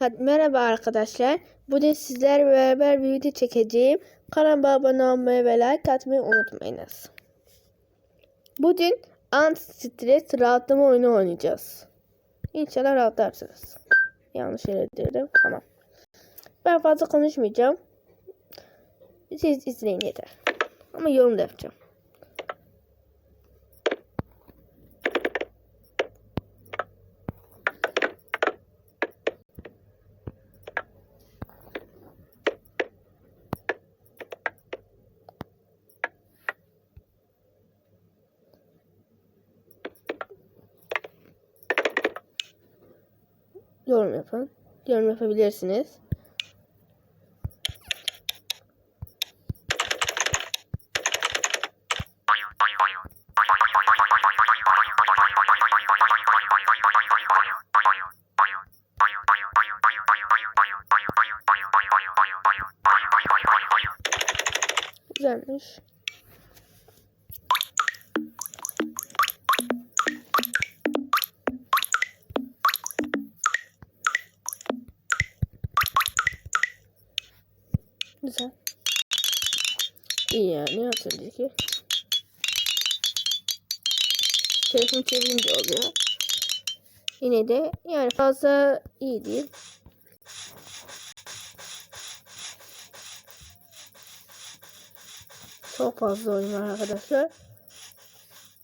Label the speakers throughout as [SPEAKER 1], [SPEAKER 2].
[SPEAKER 1] Merhaba arkadaşlar. Bugün sizlerle beraber bir video çekeceğim. Kanalıma abone olmayı ve like atmayı unutmayınız. Bugün anti-stres rahatlama oyunu oynayacağız. İnşallah rahatlarsınız. Yanlış yere. Tamam. Ben fazla konuşmayacağım. Siz izleyin yeter. Ama yorum da yapacağım. Yorum yapın. Yorum yapabilirsiniz. Güzelmiş. Güzel. İyi yani az önceki. Telefonu çevirince oluyor. Yine de yani fazla iyi değil. Çok fazla oyun var arkadaşlar.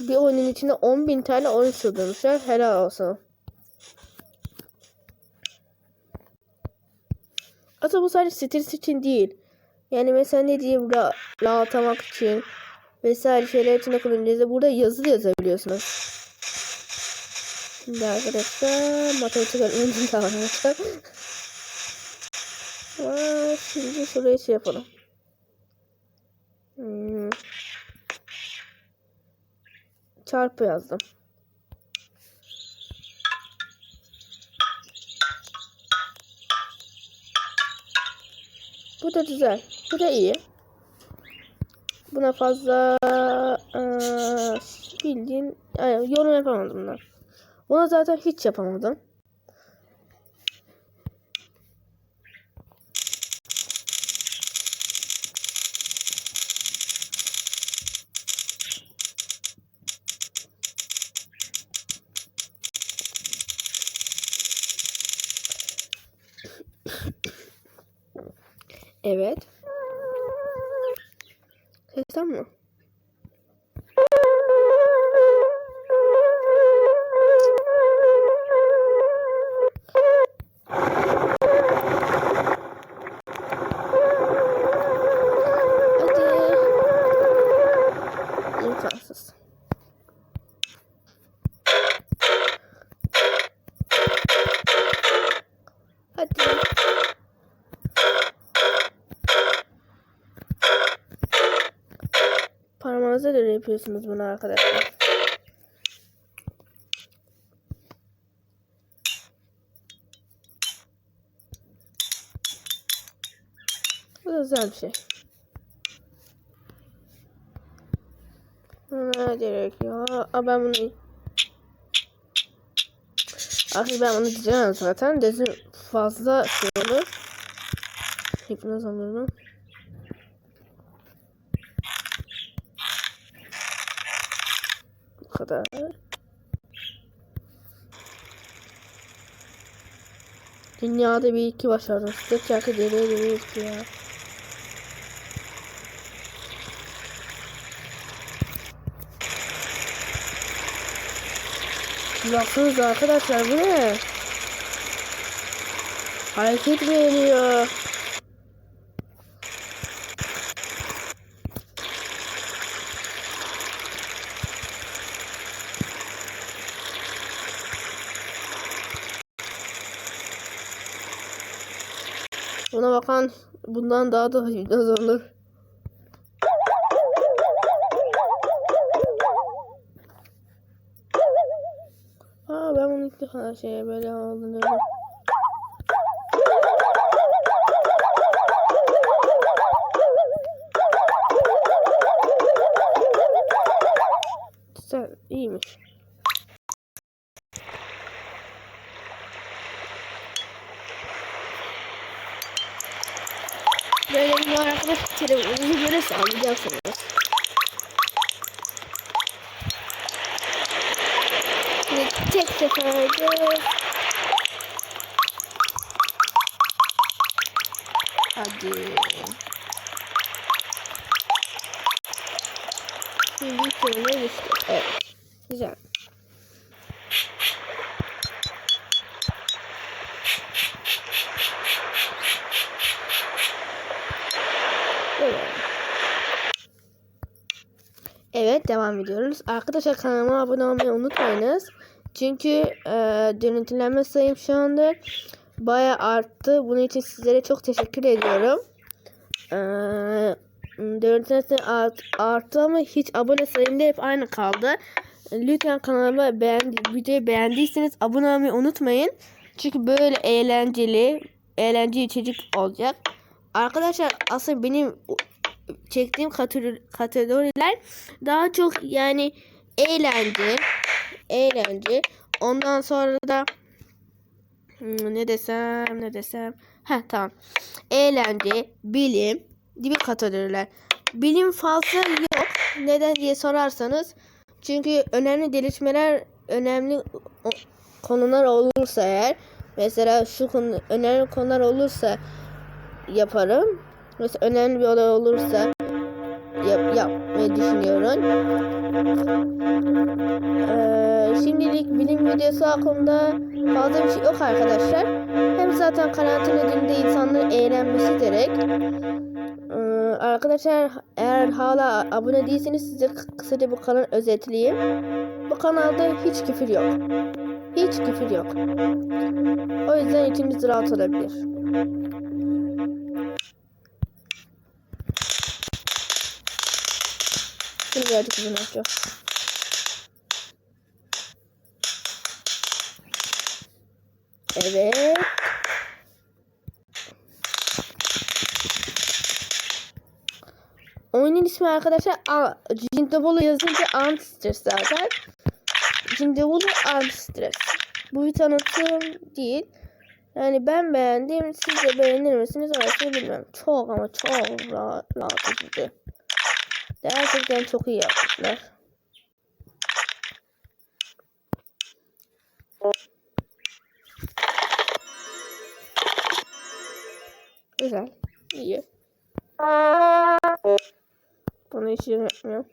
[SPEAKER 1] Bir oyunun içinde 10.000 tane oyun sığdırmışlar. Helal olsun. Aslında bu sadece stres için değil. Yani mesela ne diyeyim ra rahatlamak için vesaire şeyler için de kullanacağız. Burada yazı da yazabiliyorsunuz. Şimdi arkadaşlar matematik öğretmenim davranacak. Aa, şimdi şuraya şey yapalım. Hmm. Çarpı yazdım. Bu da güzel. Da iyi. Buna fazla aa, bildiğin yani yorum yapamadım ben. Buna zaten hiç yapamadım. Evet. Sesten mi? Yapıyorsunuz bunu arkadaşlar. Bu da güzel bir şey. Buna gerekiyor. Aa, ben bunu Aslında ben bunu diyeceğim zaten. Dedim fazla şey olur. Hipnoz alırım. Kadar. Dünyada bir iki başardım. Tek şarkı deliye deliye ya. Baksanıza arkadaşlar bu ne? Hareket veriyor. Bakan bundan daha da hipnoz olur. Aa ben bunu ilk defa şeye böyle alınıyorum. Seferde Hadi. Şimdi şöyle düştü. Evet. Güzel. Evet devam ediyoruz. Arkadaşlar kanalıma abone olmayı unutmayınız. Çünkü e, görüntülenme sayım şu anda baya arttı. Bunun için sizlere çok teşekkür ediyorum. E, görüntülenme sayım art, arttı ama hiç abone sayımda hep aynı kaldı. Lütfen kanalıma beğendi, videoyu beğendiyseniz abone olmayı unutmayın. Çünkü böyle eğlenceli, eğlenceli içerik olacak. Arkadaşlar aslında benim çektiğim kategori- kategoriler daha çok yani eğlence, eğlence. Ondan sonra da hmm, ne desem ne desem. Ha tamam. Eğlence, bilim gibi kategoriler. Bilim fazla yok. Neden diye sorarsanız çünkü önemli gelişmeler, önemli konular olursa eğer mesela şu konu önemli konular olursa yaparım. Mesela önemli bir olay olursa yap, yapmayı düşünüyorum. Ee, şimdilik bilim videosu hakkında fazla bir şey yok arkadaşlar. Hem zaten karantina gününde insanların eğlenmesi gerek. Ee, arkadaşlar eğer hala abone değilseniz size kı- kısaca bu kanalı özetleyeyim. Bu kanalda hiç küfür yok. Hiç küfür yok. O yüzden içimiz rahat olabilir. Şimdi birazcık uzun olacak. Evet. Oyunun ismi arkadaşlar Jindabolo yazınca Anti-Stress zaten. Jindabolo Anti-Stress. Bu bir tanıtım değil. Yani ben beğendim. Siz de beğenir misiniz? Orasını bilmem. Çok ama çok rahat, rahat edici. Gerçekten çok iyi yapmışlar. 这啥这也啊。啊啊啊啊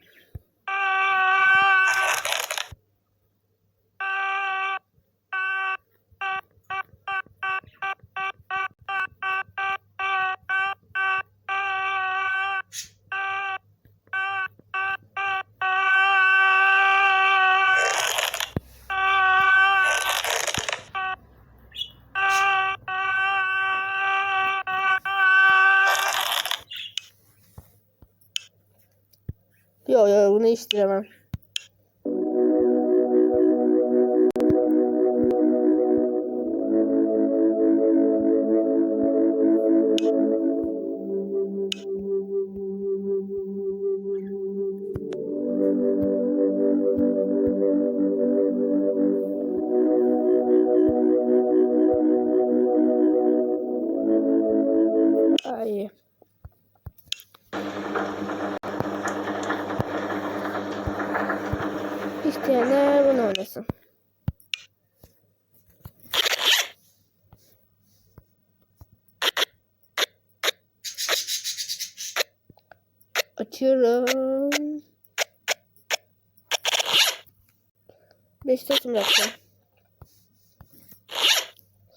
[SPEAKER 1] Totum yapacağım.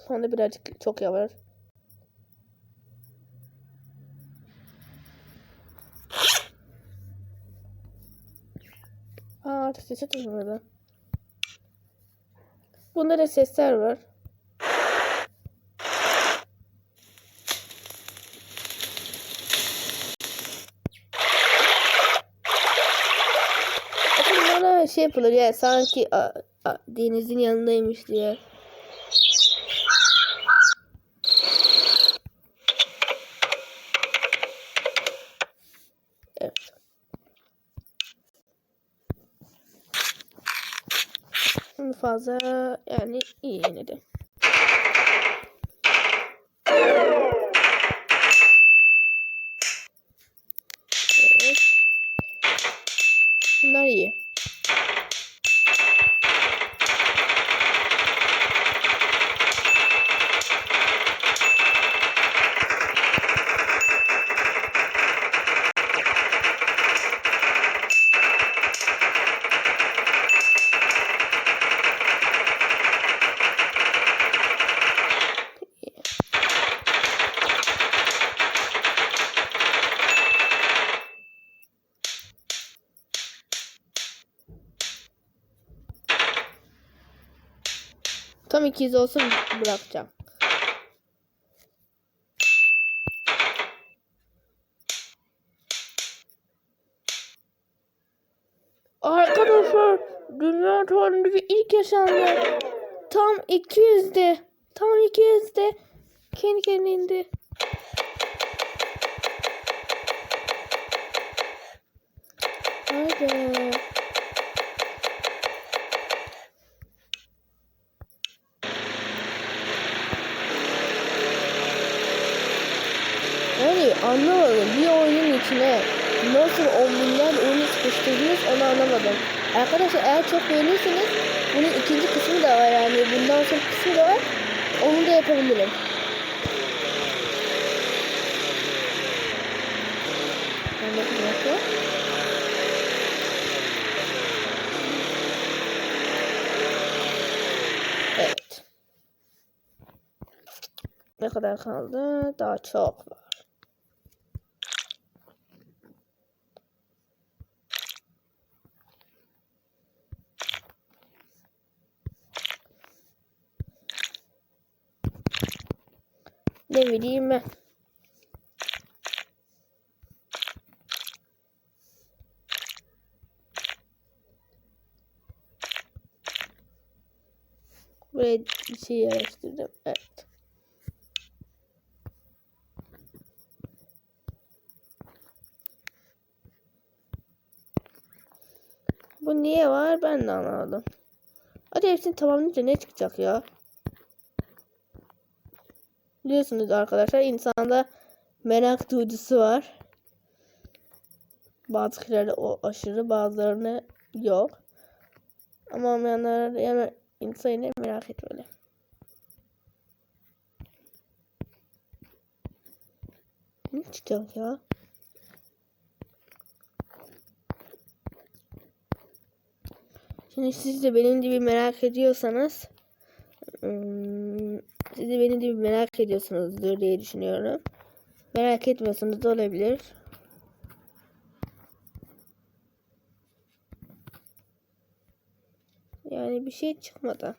[SPEAKER 1] Sonra birazcık çok yavaş. Aa artık sesi tutmadı. Bunda da sesler var. Şey yapılır ya sanki denizin yanındaymış diye. Evet. Fazla yani iyi yine de. Tam 200 olsun bırakacağım. Arkadaşlar dünya tarihindeki ilk yaşandı. Tam 200'de. Tam 200'de. Kendi kendine indi. Haydi. Yani anlamadım. Bir oyunun içine nasıl on binler oyunu sıkıştırdınız onu anlamadım. Arkadaşlar eğer çok beğenirseniz bunun ikinci kısmı da var yani. Bundan sonra kısmı da var. Onu da yapabilirim. Evet. Ne kadar kaldı? Daha çok var. Ne bileyim ben. Buraya bir şey yerleştirdim. Evet. Bu niye var ben de anlamadım. Hadi hepsini tamamlayınca ne çıkacak ya? Biliyorsunuz arkadaşlar insanda merak duygusu var. Bazıları o aşırı bazılarını yok. Ama olmayanlar yani insan yine merak etmeli. Ne çıkacak ya? Şimdi siz de benim gibi merak ediyorsanız siz de benim gibi merak ediyorsunuzdur diye düşünüyorum. Merak etmiyorsanız da olabilir. Yani bir şey çıkmadı.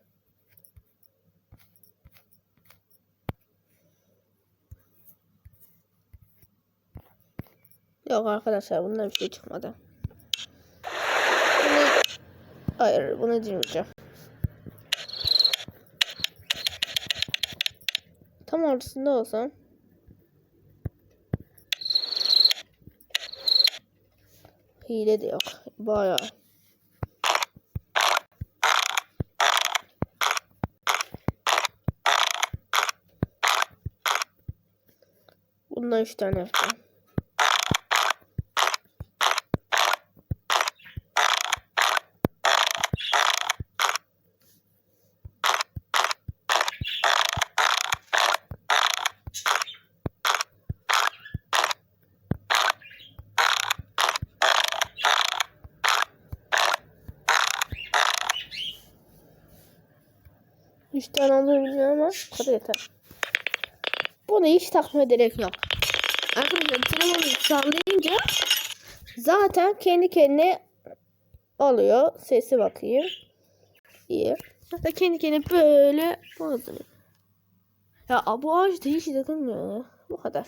[SPEAKER 1] Yok arkadaşlar bundan bir şey çıkmadı. Bunu... Hayır bunu girmeyeceğim. Tam ortasında olsam. Hile de yok. Bayağı. Bundan 3 tane yapacağım. Tane olur bilmiyorum ama kadar yeter. Bunu hiç takmaya gerek yok. Arkadaşlar telefonu sallayınca zaten kendi kendine alıyor. Sesi bakayım. İyi. Zaten kendi kendine böyle bozuluyor. Ya bu ağaç da hiç takılmıyor. Bu kadar.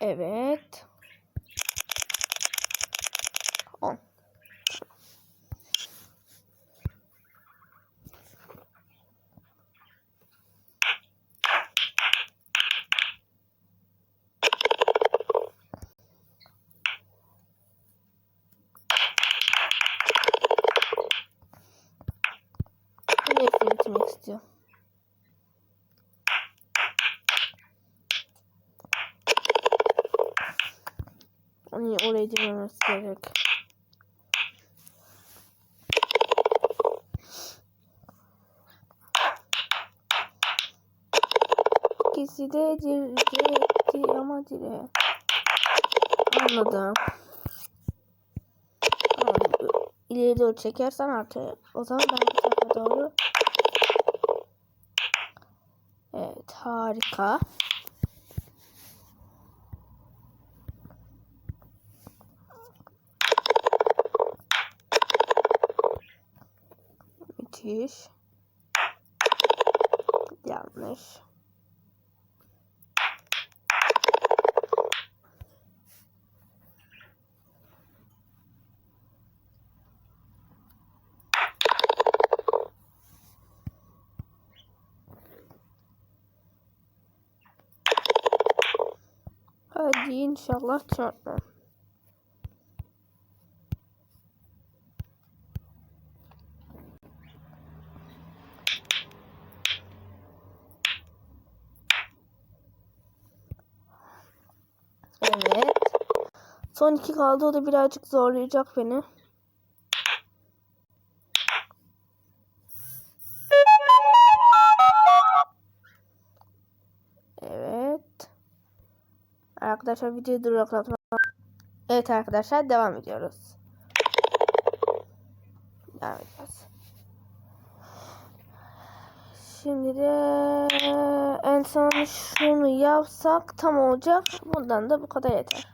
[SPEAKER 1] Evet. 10. Ben hepsini bitirmek istiyorum. Onu oraya girmemesi gerek. İkisi de direkti ama dire. Anladım. Anladım. İleri doğru çekersen artık o zaman ben bu tarafa doğru. Evet harika. İş. Yanlış. Hadi inşallah çarpmam. Evet. Son iki kaldı. O da birazcık zorlayacak beni. Evet. Arkadaşlar videoyu duraklatma. Evet arkadaşlar devam ediyoruz. Devam ediyoruz. Şimdi de en son şunu yapsak tam olacak. Bundan da bu kadar yeter.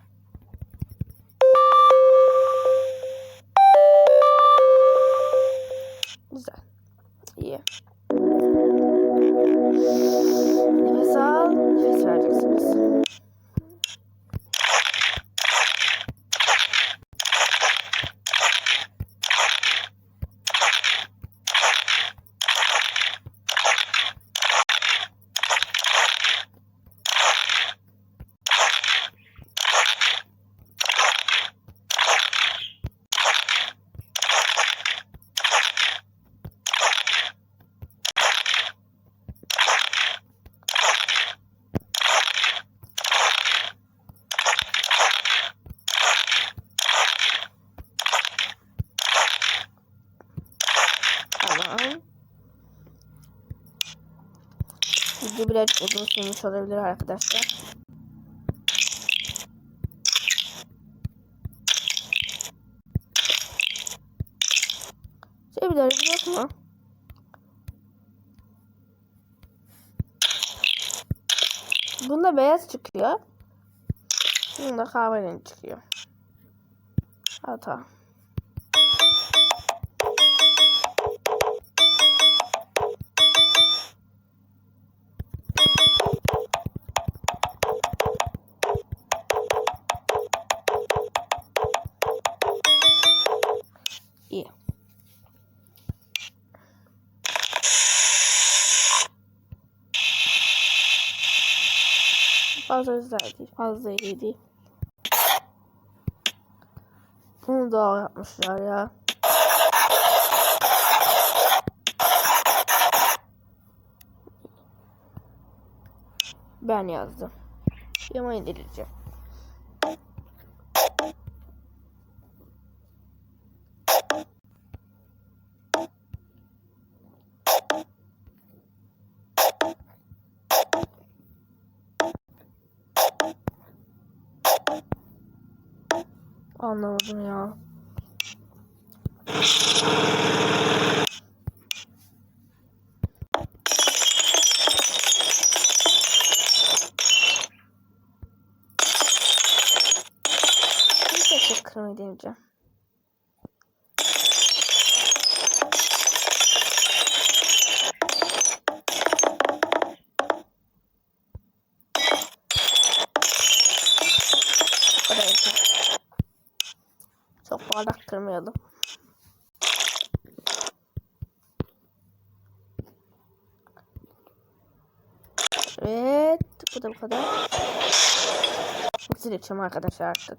[SPEAKER 1] Birazcık uzun sürmüş olabilir arkadaşlar. Bilerek yok mu? Bunda beyaz çıkıyor. Bunda kahverengi çıkıyor. Hata. Fazla güzel değil. Fazla iyi değil. Bunu doğal yapmışlar ya. Ben yazdım. Yama indireceğim. Anlamadım ya. Bir tek tek kırmayı deneyeceğim. Oraya yeter. Çok bardak kırmayalım. Evet. Bu da bu kadar. Mısır içeceğim arkadaşlar artık.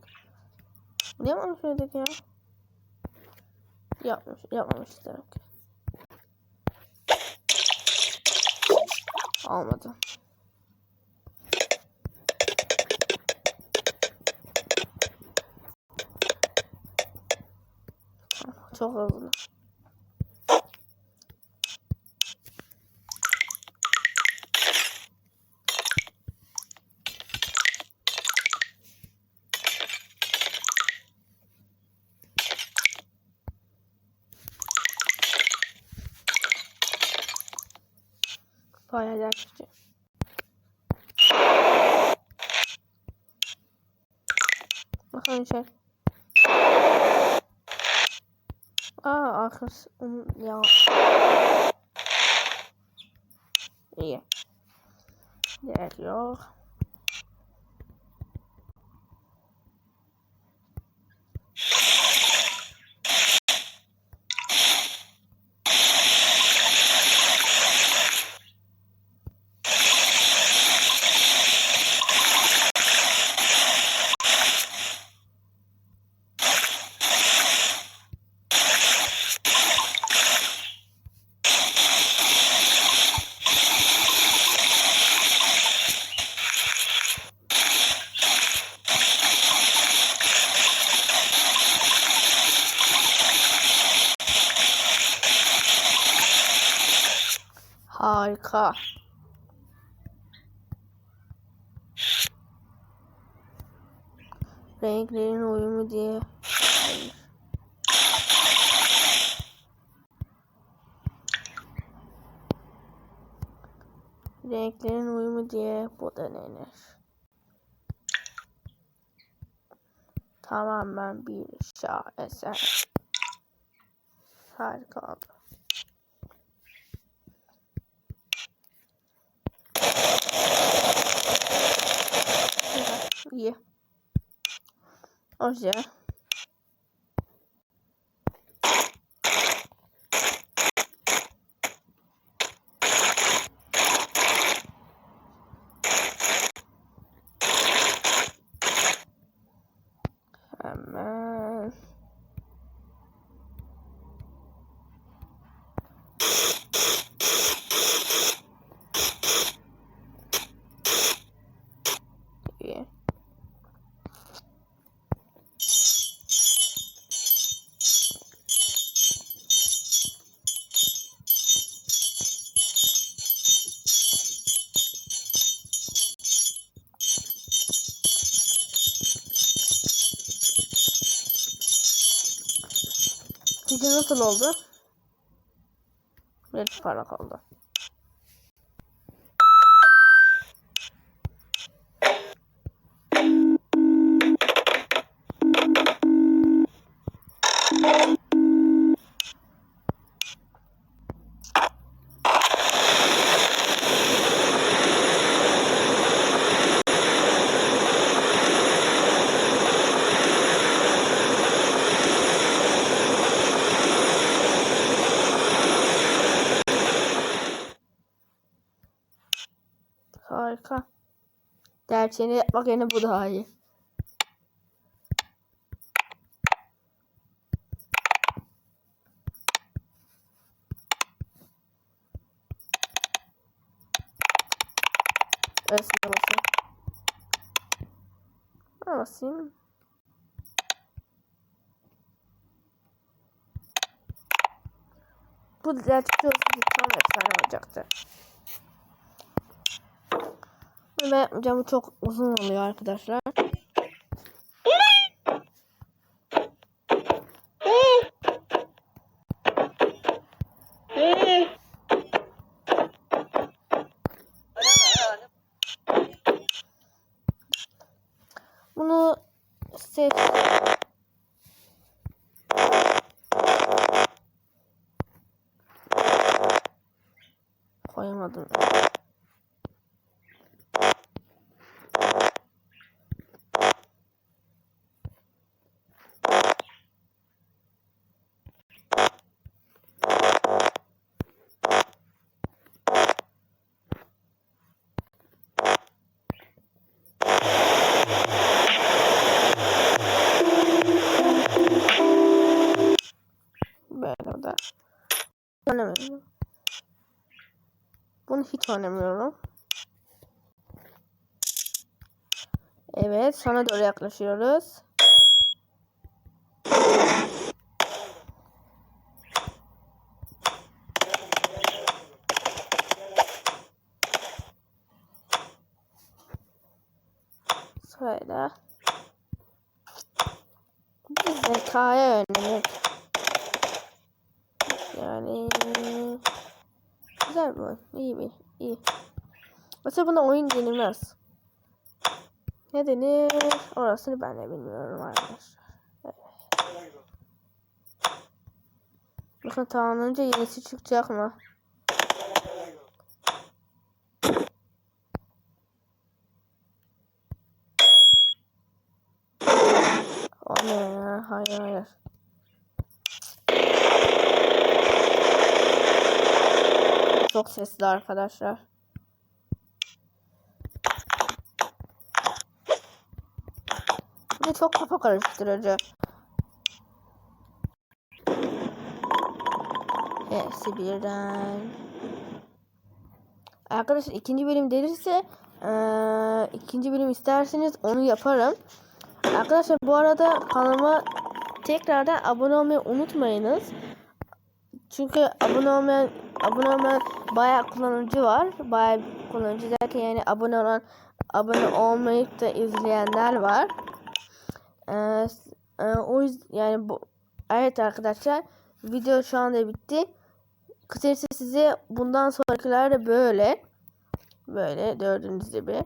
[SPEAKER 1] Ne yapmamış mıydık ya? Yapmış, yapmamışız demek. ki. Hızlı. Bayağı gerçekçi. Bakalım içeri. Aa onun ya. İyi. Gerek yok. Harika. Renklerin uyumu diye. Hayır. Renklerin uyumu diye bu denenir. Tamamen bir şaheser. Harika oldu. Güzel, iyi. Oje. Nasıl oldu? Biraz parlak oldu. Harika. Gerçeğini yapmak yerine bu daha iyi. Öylesine basayım. Buna basayım. Bu gerçekten tam efsane olacaktı. Ve yapmayacağım çok uzun oluyor arkadaşlar. Bunu ses koyamadım. Böyle de. Oynamıyorum. Bunu hiç oynamıyorum. Sana doğru yaklaşıyoruz. Şöyle. Bu zekaya yönelik. Yani güzel oyun. İyi bir. iyi. Mesela buna oyun denilmez. Ne denir? Orasını ben de bilmiyorum arkadaşlar. Evet. Bakın tamamlanınca yenisi çıkacak mı? O ne ya? Hayır hayır. Çok sesli arkadaşlar. Bu da çok kafa karıştırıcı. Hepsi birden. Arkadaşlar ikinci bölüm gelirse eee, ikinci bölüm isterseniz onu yaparım. Arkadaşlar bu arada kanalıma tekrardan abone olmayı unutmayınız. Çünkü abone olmayan abone olmayan bayağı kullanıcı var. Bayağı kullanıcı derken yani abone olan abone olmayıp da izleyenler var. Ee, e, o yüzden yani bu evet arkadaşlar video şu anda bitti. Kısacası size bundan sonrakiler de böyle böyle gördüğünüz gibi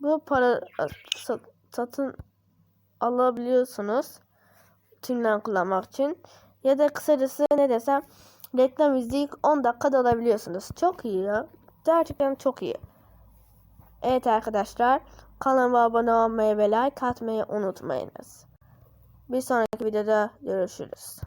[SPEAKER 1] bu para sat- satın alabiliyorsunuz tümden kullanmak için ya da kısacası ne desem reklam izleyip 10 dakikada alabiliyorsunuz. Çok iyi ya. Gerçekten çok iyi. Evet arkadaşlar kanalıma abone olmayı ve like atmayı unutmayınız. Bir sonraki videoda görüşürüz.